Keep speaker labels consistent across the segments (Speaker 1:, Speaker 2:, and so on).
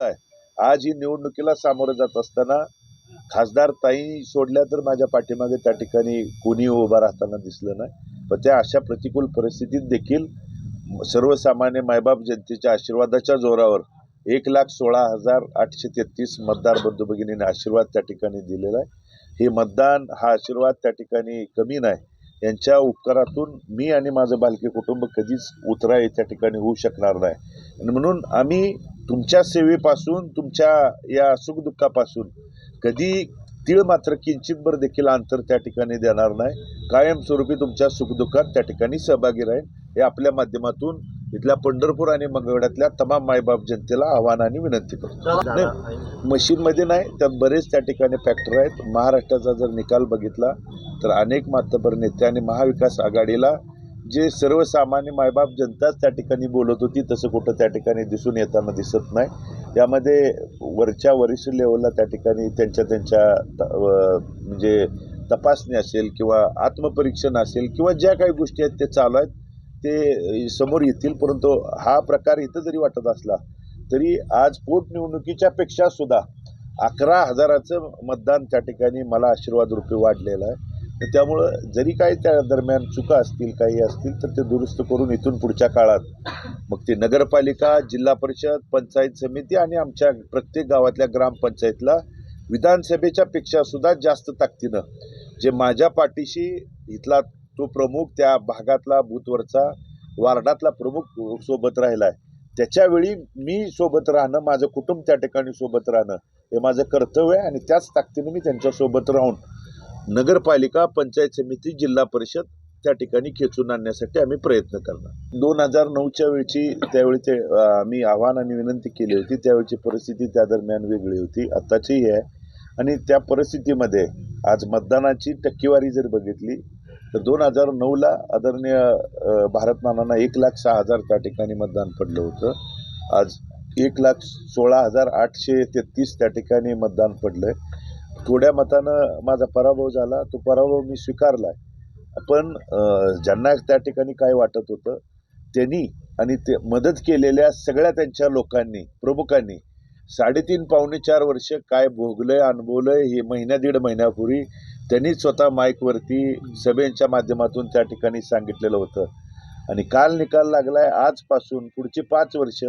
Speaker 1: आहे. आज ही निवडणुकीला सामोरं जात असताना खासदार ताई सोडल्या तर माझ्या पाठीमागे त्या ठिकाणी कोणी उभा राहताना दिसलं नाही. पण त्या अशा प्रतिकूल परिस्थितीत देखील सर्वसामान्य मायबाप जनतेच्या आशीर्वादाच्या जोरावर एक लाख सोळा हजार आठशे तेहतीस मतदार बंधू भगिनीने आशीर्वाद त्या ठिकाणी दिलेला आहे. हे मतदान हा आशीर्वाद त्या ठिकाणी कमी नाही. यांच्या उपकारातून मी आणि माझं बालके कुटुंब कधीच उतराय त्या ठिकाणी होऊ शकणार नाही. आणि म्हणून आम्ही तुमच्या सेवेपासून तुमच्या या सुखदुःखापासून कधी तीळ मात्र किंचितभर देखील अंतर त्या ठिकाणी देणार नाही. कायमस्वरूपी तुमच्या सुखदुःखात त्या ठिकाणी सहभागी राहील हे आपल्या माध्यमातून इथल्या पंढरपूर आणि मंगळवेढ्यातल्या तमाम मायबाप जनतेला आव्हान आणि विनंती करतो. मशीनमध्ये नाही त्यात बरेच त्या ठिकाणी फॅक्टर आहेत. महाराष्ट्राचा जर निकाल बघितला तर अनेक मातबर नेते आणि महाविकास आघाडीला जे सर्वसामान्य मायबाप जनताच त्या ठिकाणी बोलत होती तसं कुठं त्या ठिकाणी दिसून येताना दिसत नाही. यामध्ये वरच्या वरिष्ठ लेवलला त्या ठिकाणी त्यांच्या त्यांच्या त- म्हणजे तपासणी असेल किंवा आत्मपरीक्षण असेल किंवा ज्या काही गोष्टी आहेत ते चालू आहेत ते समोर येतील. परंतु हा प्रकार इथं जरी वाटत असला तरी आज पोटनिवडणुकीच्या पेक्षा सुद्धा अकरा हजाराचं मतदान त्या ठिकाणी मला आशीर्वाद रूपी वाढलेलं आहे. त्यामुळं जरी काही त्या दरम्यान चुका असतील काही असतील तर ते दुरुस्त करून इथून पुढच्या काळात मग ते नगरपालिका जिल्हा परिषद पंचायत समिती आणि आमच्या प्रत्येक गावातल्या ग्रामपंचायतला विधानसभेच्या पेक्षा सुद्धा जास्त ताकदीनं जे माझ्या पाठीशी इथला तो प्रमुख त्या भागातला बूथवरचा वार्डातला प्रमुख सोबत राहिला आहे त्याच्यावेळी मी सोबत राहणं माझं कुटुंब त्या ठिकाणी सोबत राहणं हे माझं कर्तव्य आहे आणि त्याच ताकदीनं मी त्यांच्यासोबत राहून नगरपालिका पंचायत समिती जिल्हा परिषद त्या ठिकाणी खेचून आणण्यासाठी आम्ही प्रयत्न करणार. दोन हजार नऊच्या वेळची त्यावेळी ते आम्ही आव्हान आणि विनंती केली होती. त्यावेळची परिस्थिती त्या दरम्यान वेगळी होती. आत्ताचीही आहे. आणि त्या परिस्थितीमध्ये आज मतदानाची टक्केवारी जर बघितली तर दोन हजार नऊला आदरणीय भारतमानांना एक लाख सहा हजार त्या ठिकाणी मतदान पडलं होतं. आज एक लाख सोळा हजार आठशे तेहतीस त्या ठिकाणी मतदान पडलं आहे थोड्या मतानं माझा पराभव झाला. तो पराभव मी स्वीकारला आहे पण ज्यांना त्या ठिकाणी काय वाटत होतं त्यांनी आणि ते मदत केलेल्या सगळ्या त्यांच्या लोकांनी प्रमुखांनी साडेतीन पावणे चार वर्ष काय भोगलंय अनुभवलंय हे महिन्या दीड महिन्यापूर्वी त्यांनी स्वतः माईकवरती सभेच्या माध्यमातून त्या ठिकाणी सांगितलेलं होतं. आणि काल निकाल लागलाय. आजपासून पुढची पाच वर्ष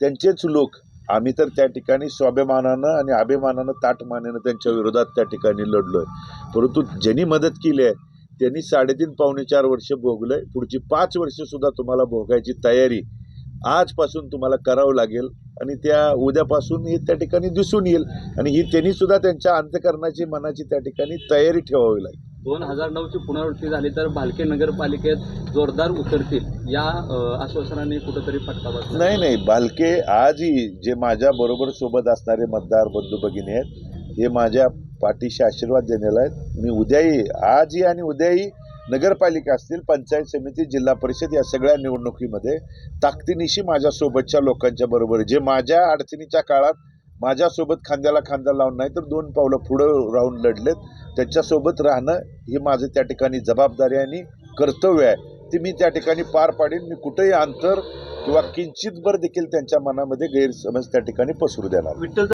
Speaker 1: त्यांचेच लोक आम्ही तर त्या ठिकाणी स्वाभिमानानं आणि अभिमानानं ताटमानेनं त्यांच्या विरोधात त्या ठिकाणी लढलो आहे परंतु ज्यांनी मदत केली आहे त्यांनी साडेतीन पावणे चार वर्ष आहे पुढची पाच वर्षसुद्धा तुम्हाला भोगायची तयारी आजपासून तुम्हाला करावं लागेल. आणि त्या उद्यापासून हे त्या ठिकाणी दिसून येईल. आणि ही त्यांनी सुद्धा त्यांच्या अंतकरणाची मनाची त्या ठिकाणी तयारी ठेवावी लागेल.
Speaker 2: दोन हजार नऊची पुनरावृत्ती झाली तर भालके नगरपालिकेत जोरदार उतरतील. या आश्वासनाने कुठंतरी फटका
Speaker 1: नाही नाही. बालके आजही जे माझ्या बरोबर सोबत असणारे मतदार बंधू भगिनी आहेत हे माझ्या पाठीशी आशीर्वाद देण्याला आहेत. मी उद्याही आजही आणि उद्याही नगरपालिका असतील पंचायत समिती जिल्हा परिषद या सगळ्या निवडणुकीमध्ये ताकदीनिशी माझ्यासोबतच्या लोकांच्या बरोबर आहे. जे माझ्या अडचणीच्या काळात माझ्यासोबत खांद्याला खांदा लावून नाही तर दोन पावलं पुढं राहून लढलेत. त्यांच्यासोबत राहणं ही माझं त्या ठिकाणी जबाबदारी आणि कर्तव्य आहे. ते मी त्या ठिकाणी पार पाडीन. मी कुठेही अंतर किंवा किंचितभर देखील त्यांच्या मनामध्ये गैरसमज त्या ठिकाणी पसरू देणार